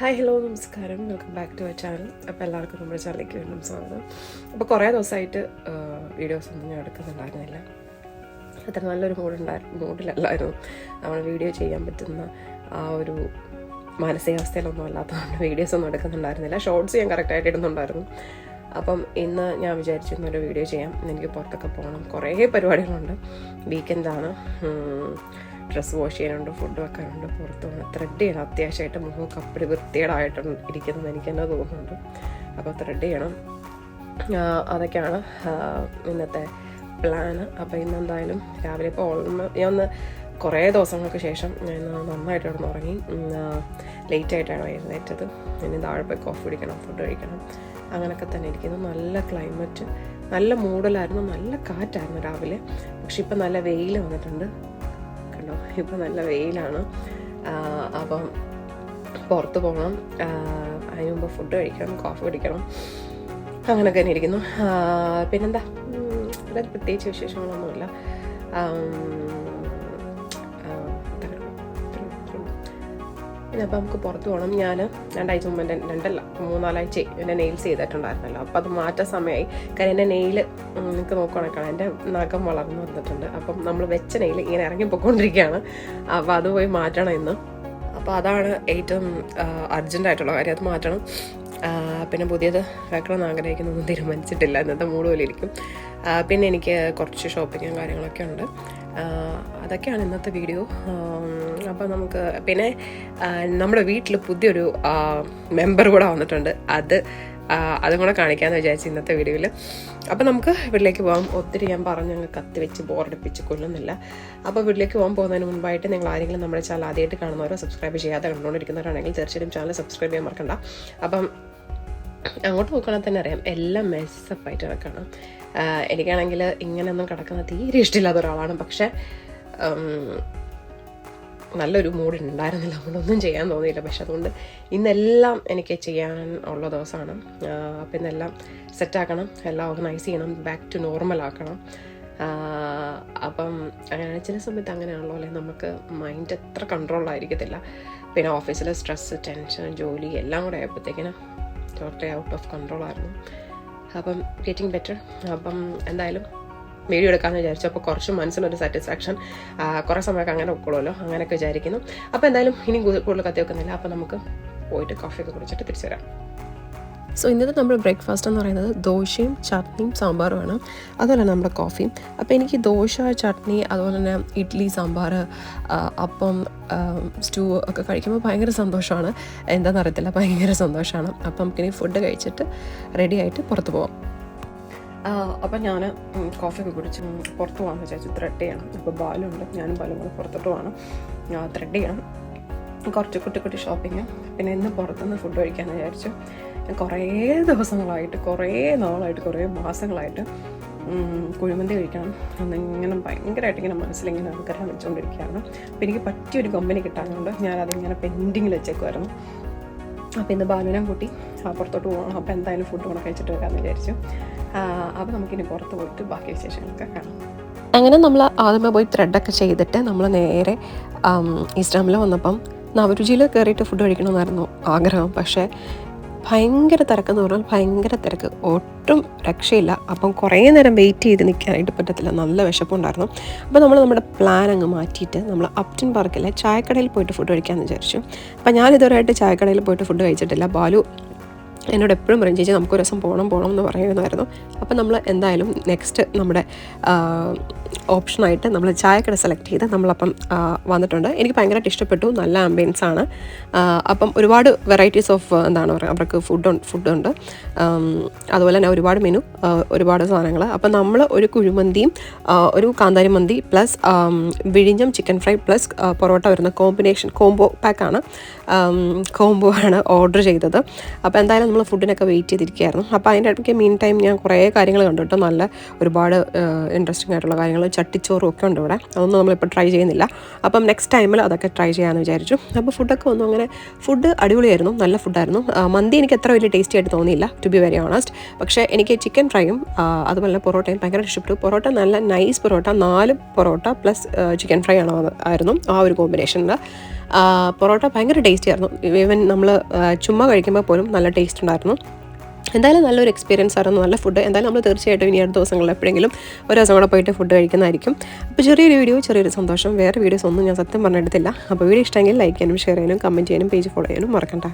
Hi hello നമസ്കാരം. Welcome back to our channel. അപ്പോൾ എല്ലാവർക്കും നമ്മുടെ ചാനലിലേക്ക് വീണ്ടും സ്വാഗതം. അപ്പോൾ കുറേ ദിവസമായിട്ട് വീഡിയോസ് ഒന്നും ഞാൻ എടുക്കുന്നുണ്ടായിരുന്നില്ല. അത്ര നല്ലൊരു മൂഡുണ്ടായിരുന്നു മൂഡിലല്ലായിരുന്നു നമ്മൾ വീഡിയോ ചെയ്യാൻ പറ്റുന്ന ആ ഒരു മാനസികാവസ്ഥയിലൊന്നും അല്ലാത്തതുകൊണ്ട് വീഡിയോസ് ഒന്നും എടുക്കുന്നുണ്ടായിരുന്നില്ല. ഷോർട്സ് ഞാൻ കറക്റ്റായിട്ട് ഇടുന്നുണ്ടായിരുന്നു. അപ്പം ഇന്ന് ഞാൻ വിചാരിച്ചു ഒരു വീഡിയോ ചെയ്യാം. എനിക്ക് പുറത്തൊക്കെ പോകണം. കുറേ പരിപാടികളുണ്ട്. വീക്കെൻഡാണ് ഡ്രസ്സ് വാഷ് ചെയ്യാനുണ്ട് ഫുഡ് വെക്കാനുണ്ട്. പുറത്ത് പോകണം ത്രെഡ് ചെയ്യണം. അത്യാവശ്യമായിട്ട് മുഖം കപ്പടി വൃത്തികേടായിട്ട് ഇരിക്കുന്നത് എനിക്ക് തന്നെ തോന്നുന്നുണ്ട്. അപ്പോൾ ത്രെഡ് ചെയ്യണം. അതൊക്കെയാണ് ഇന്നത്തെ പ്ലാന് അപ്പോൾ ഇന്ന് എന്തായാലും രാവിലെ ഇപ്പോൾ ഓൾമോ ഞാൻ ഒന്ന് കുറേ ദിവസങ്ങൾക്ക് ശേഷം ഞാൻ നന്നായിട്ട് കിടന്ന് ഉറങ്ങി ലേറ്റ് ആയിട്ടാണ് എഴുന്നേറ്റത്. ഇനി താഴെ പോയി കോഫി കുടിക്കണം ഫുഡ് കഴിക്കണം. അങ്ങനെയൊക്കെ തന്നെ ഇരിക്കുന്നു. നല്ല ക്ലൈമറ്റ് നല്ല മൂടലായിരുന്നു നല്ല കാറ്റായിരുന്നു രാവിലെ. പക്ഷെ ഇപ്പം നല്ല വെയിൽ വന്നിട്ടുണ്ട്. കണ്ടോ? ഇപ്പം നല്ല വെയിലാണ്. അപ്പം പുറത്ത് പോകണം. അതിന് മുമ്പ് ഫുഡ് കഴിക്കണം കോഫി കുടിക്കണം. അങ്ങനെയൊക്കെ തന്നെ ഇരിക്കുന്നു. പിന്നെന്താ? ഇവിടെ പ്രത്യേകിച്ച് വിശേഷങ്ങളൊന്നുമില്ല. അപ്പം നമുക്ക് പുറത്ത് പോകണം ഞാൻ രണ്ടാഴ്ച മുമ്പ് എന്റെ രണ്ടല്ല മൂന്നാലാഴ്ച എന്റെ നെയിൽസ് ചെയ്തിട്ടുണ്ടായിരുന്നല്ലോ. അപ്പം അത് മാറ്റ സമയമായി കാര്യം എന്റെ നെയിൽ നിങ്ങൾക്ക് നോക്കുകയാണെങ്കിൽ എന്റെ നഖം വളർന്നു വന്നിട്ടുണ്ട്. അപ്പം നമ്മൾ വെച്ച നെയിൽ ഇങ്ങനെ ഇറങ്ങി പൊയ്ക്കൊണ്ടിരിക്കുകയാണ് അപ്പോൾ അത് പോയി മാറ്റണം ഇന്ന്. അപ്പോൾ അതാണ് ഏറ്റവും അർജന്റായിട്ടുള്ള കാര്യം. അത് മാറ്റണം. പിന്നെ പുതിയത് വെക്കണമെന്ന് ആഗ്രഹിക്കുന്നൊന്നും തീരുമാനിച്ചിട്ടില്ല. ഇന്നത്തെ മൂഡ് പോലെ ഇരിക്കും. പിന്നെ എനിക്ക് കുറച്ച് ഷോപ്പിങ്ങും കാര്യങ്ങളൊക്കെ ഉണ്ട്. അതൊക്കെയാണ് ഇന്നത്തെ വീഡിയോ. അപ്പോൾ നമുക്ക് പിന്നെ നമ്മുടെ വീട്ടിൽ പുതിയൊരു മെമ്പർ കൂടെ വന്നിട്ടുണ്ട്. അത് അതും കൂടെ കാണിക്കാമെന്ന് വിചാരിച്ചു ഇന്നത്തെ വീഡിയോയിൽ അപ്പോൾ നമുക്ക് വീട്ടിലേക്ക് പോകാം ഒത്തിരി ഞാൻ പറഞ്ഞു ഞങ്ങൾ കത്തി വെച്ച് ബോറടിപ്പിച്ച് കൊല്ലുന്നില്ല. അപ്പോൾ വീട്ടിലേക്ക് പോകാൻ പോകുന്നതിന് മുൻപായിട്ട് നിങ്ങൾ ആരെങ്കിലും നമ്മുടെ ചാനൽ ആദ്യമായിട്ട് കാണുന്നവരോ സബ്സ്ക്രൈബ് ചെയ്യാതെ കണ്ടുകൊണ്ടിരിക്കുന്നവരാണെങ്കിൽ തീർച്ചയായിട്ടും ചാനൽ സബ്സ്ക്രൈബ് ചെയ്യാൻ മറക്കണ്ട. അപ്പം അങ്ങോട്ട് നോക്കുകയാണെങ്കിൽ തന്നെ അറിയാം. എല്ലാം മെസ്സപ്പായിട്ട് കിടക്കണം എനിക്കാണെങ്കിൽ ഇങ്ങനെയൊന്നും കിടക്കുന്ന തീരെ ഇഷ്ടമില്ലാത്ത ഒരാളാണ്. പക്ഷെ നല്ലൊരു മൂഡ് ഉണ്ടായിരുന്നില്ല. അതുകൊണ്ടൊന്നും ചെയ്യാൻ തോന്നിയില്ല. പക്ഷെ അതുകൊണ്ട് ഇന്നെല്ലാം എനിക്ക് ചെയ്യാൻ ഉള്ള ദിവസമാണ്. അപ്പം ഇന്നെല്ലാം സെറ്റാക്കണം എല്ലാം ഓർഗനൈസ് ചെയ്യണം. ബാക്ക് ടു നോർമൽ ആക്കണം. അപ്പം അങ്ങനെ ചില സമയത്ത് അങ്ങനെയാണല്ലോ. അല്ലെ നമുക്ക് മൈൻഡ് എത്ര കൺട്രോളായിരിക്കത്തില്ല പിന്നെ ഓഫീസിലെ സ്ട്രെസ്സ് ടെൻഷൻ ജോലി എല്ലാം കൂടെ ആയപ്പോഴത്തേക്കിനും ടോട്ടലി ഔട്ട് ഓഫ് കൺട്രോൾ ആയിരുന്നു. അപ്പം ഗെറ്റിംഗ് ബെറ്റർ അപ്പം എന്തായാലും വീഡിയോ എടുക്കാമെന്ന് വിചാരിച്ചു. അപ്പോൾ കുറച്ച് മനസ്സിനൊരു സാറ്റിസ്ഫാക്ഷൻ കുറേ സമയമൊക്കെ അങ്ങനെ ഒക്കുള്ളൂ അങ്ങനെയൊക്കെ വിചാരിക്കുന്നു. അപ്പോൾ എന്തായാലും ഇനി കൂടുതൽ കത്തി വെക്കുന്നില്ല അപ്പോൾ നമുക്ക് പോയിട്ട് കോഫിയൊക്കെ കുടിച്ചിട്ട് തിരിച്ചു വരാം. സോ ഇന്നത്തെ നമ്മുടെ ബ്രേക്ക്ഫാസ്റ്റ് എന്ന് പറയുന്നത് ദോശയും ചട്നിയും സാമ്പാറുമാണ്. അതുപോലെ നമ്മുടെ കോഫിയും അപ്പോൾ എനിക്ക് ദോശ ചട്നി അതുപോലെ തന്നെ ഇഡ്ഡലി സാമ്പാർ അപ്പം സ്റ്റൂ ഒക്കെ കഴിക്കുമ്പോൾ ഭയങ്കര സന്തോഷമാണ്. എന്താണെന്ന് അറിയത്തില്ല ഭയങ്കര സന്തോഷമാണ്. അപ്പം നമുക്കിനി ഫുഡ് കഴിച്ചിട്ട് റെഡി ആയിട്ട് പുറത്ത് പോവാം. അപ്പം ഞാൻ കോഫിയൊക്കെ കുടിച്ച് ഉം, പുറത്ത് പോകാമെന്ന് വിചാരിച്ചു. ത്രെഡ് ചെയ്യണം. അപ്പോൾ ബാലുണ്ട്. ഞാനും ബാലും കൂടെ പുറത്തോട്ട് പോകണം. ത്രെഡ് ചെയ്യണം. കുറച്ച് കുട്ടി കുട്ടി ഷോപ്പിങ് പിന്നെ ഇന്ന് പുറത്തുനിന്ന് ഫുഡ് കഴിക്കാമെന്ന് വിചാരിച്ചു. കുറേ ദിവസങ്ങളായിട്ട് കുറേ നാളായിട്ട് കുറേ മാസങ്ങളായിട്ട് കുഴിമന്തി കഴിക്കണം. എന്നിങ്ങനെ ഭയങ്കരമായിട്ട് ഇങ്ങനെ മനസ്സിലിങ്ങനെ ആഗ്രഹം വെച്ചുകൊണ്ടിരിക്കുകയാണ് അപ്പോൾ എനിക്ക് പറ്റിയൊരു കമ്പനി കിട്ടാനുണ്ട് ഞാനതിങ്ങനെ പെൻഡിങ്ങിൽ വെച്ചേക്കുമായിരുന്നു അപ്പോൾ ഇന്ന് ബാലുവിനെ കൂട്ടി പുറത്തോട്ട് പോകണം. അപ്പോൾ എന്തായാലും ഫുഡ് കൂടെ കഴിച്ചിട്ട് വരാമെന്ന് വിചാരിച്ചു. അപ്പോൾ നമുക്കിനി പുറത്ത് പോയിട്ട് ബാക്കി വിശേഷങ്ങളൊക്കെ കാണാം. അങ്ങനെ നമ്മൾ ആദ്യമേ പോയി ത്രെഡൊക്കെ ചെയ്തിട്ട് നമ്മൾ നേരെ ഇൻസ്റ്റാമിൽ വന്നപ്പം നവരുചിയിൽ കയറിയിട്ട് ഫുഡ് കഴിക്കണമെന്നായിരുന്നു ആഗ്രഹം. പക്ഷേ ഭയങ്കര തിരക്കെന്ന് പറഞ്ഞാൽ ഭയങ്കര തിരക്ക്. ഒട്ടും രക്ഷയില്ല. അപ്പം കുറേ നേരം വെയിറ്റ് ചെയ്ത് നിൽക്കാനായിട്ട് പറ്റത്തില്ല. നല്ല വിശപ്പുണ്ടായിരുന്നു. അപ്പോൾ നമ്മൾ നമ്മുടെ പ്ലാൻ അങ്ങ് മാറ്റിയിട്ട് നമ്മൾ അപ്റ്റൻ പാർക്കിലെ ചായക്കടയിൽ പോയിട്ട് ഫുഡ് കഴിക്കാമെന്ന് വിചാരിച്ചു. അപ്പോൾ ഞാൻ ചായക്കടയിൽ പോയിട്ട് ഫുഡ് കഴിച്ചിട്ടില്ല. ബാലു എന്നോട് എപ്പോഴും പറയും ചേച്ചി നമുക്ക് ഒരു ദിവസം പോകണം പോകണം എന്ന് പറയുമായിരുന്നു. അപ്പം നമ്മൾ എന്തായാലും നെക്സ്റ്റ് നമ്മുടെ ഓപ്ഷനായിട്ട് നമ്മൾ ചായക്കട സെലക്ട് ചെയ്ത് നമ്മളപ്പം വന്നിട്ടുണ്ട്. എനിക്ക് ഭയങ്കരമായിട്ട് ഇഷ്ടപ്പെട്ടു. നല്ല ആംബിയൻസ് ആണ്. അപ്പം ഒരുപാട് വെറൈറ്റീസ് ഓഫ് എന്താണ് പറയുക അവർക്ക് ഫുഡ് ഫുഡുണ്ട് അതുപോലെ തന്നെ ഒരുപാട് മെനു ഒരുപാട് സാധനങ്ങൾ. അപ്പം നമ്മൾ ഒരു കുഴിമന്തിയും ഒരു കാന്താരി മന്തി പ്ലസ് വിഴിഞ്ഞം ചിക്കൻ ഫ്രൈ പ്ലസ് പൊറോട്ട വരുന്ന കോമ്പിനേഷൻ കോംബോ പാക്കാണ് കോംബോ ആണ് ഓർഡർ ചെയ്തത്. അപ്പോൾ എന്തായാലും നമ്മൾ ഫുഡിനൊക്കെ വെയിറ്റ് ചെയ്തിരിക്കുകയായിരുന്നു. അപ്പോൾ അതിന്റെ ഇടയ്ക്ക് മീൻ ടൈം ഞാൻ കുറേ കാര്യങ്ങൾ കണ്ടു കേട്ടോ. നല്ല ഒരുപാട് ഇൻട്രസ്റ്റിംഗ് ആയിട്ടുള്ള കാര്യങ്ങൾ. ചട്ടിച്ചോറും ഒക്കെ ഉണ്ട് ഇവിടെ. അതൊന്നും നമ്മളിപ്പോൾ ട്രൈ ചെയ്യുന്നില്ല. അപ്പം നെക്സ്റ്റ് ടൈമിൽ അതൊക്കെ ട്രൈ ചെയ്യാമെന്ന് വിചാരിച്ചു. അപ്പോൾ ഫുഡൊക്കെ ഒന്നും അങ്ങനെ ഫുഡ് അടിപൊളിയായിരുന്നു. നല്ല ഫുഡായിരുന്നു മന്തി എനിക്ക് അത്ര വലിയ ടേസ്റ്റി ആയിട്ട് തോന്നിയില്ല ടു ബി വെരി ഓണസ്റ്റ് പക്ഷേ എനിക്ക് ചിക്കൻ ഫ്രൈയും അതുപോലെ പൊറോട്ടയും ഭയങ്കര ഇഷ്ടപ്പെട്ടു. പൊറോട്ട നല്ല നൈസ് പൊറോട്ട. നാല് പൊറോട്ട പ്ലസ് ചിക്കൻ ഫ്രൈ ആണ് ആയിരുന്നു ആ ഒരു കോമ്പിനേഷനിൽ പൊറോട്ട ഭയങ്കര ടേസ്റ്റി ആയിരുന്നു ഈവൻ നമ്മൾ ചുമ്മാ കഴിക്കുമ്പോൾ പോലും നല്ല ടേസ്റ്റ് ഉണ്ടായിരുന്നു. എന്തായാലും നല്ലൊരു എക്സ്പീരിയൻസ് ആയിരുന്നു നല്ല ഫുഡ് എന്തായാലും നമ്മൾ തീർച്ചയായിട്ടും ഇനി അടുത്ത ദിവസങ്ങളിൽ എപ്പോഴെങ്കിലും ഒരു ദിവസം കൂടെ പോയിട്ട് ഫുഡ് കഴിക്കുന്നതായിരിക്കും. അപ്പോൾ ചെറിയൊരു വീഡിയോ ചെറിയൊരു സന്തോഷം. വേറെ വീഡിയോസ് ഒന്നും ഞാൻ സത്യം പറഞ്ഞെടുത്തില്ല. അപ്പോൾ വീഡിയോ ഇഷ്ടമെങ്കിൽ ലൈക്ക് ചെയ്യാനും ഷെയർ ചെയ്യാനും കമന്റ് ചെയ്യാനും പേജ് ഫോളോ ചെയ്യാനും മറക്കണ്ട.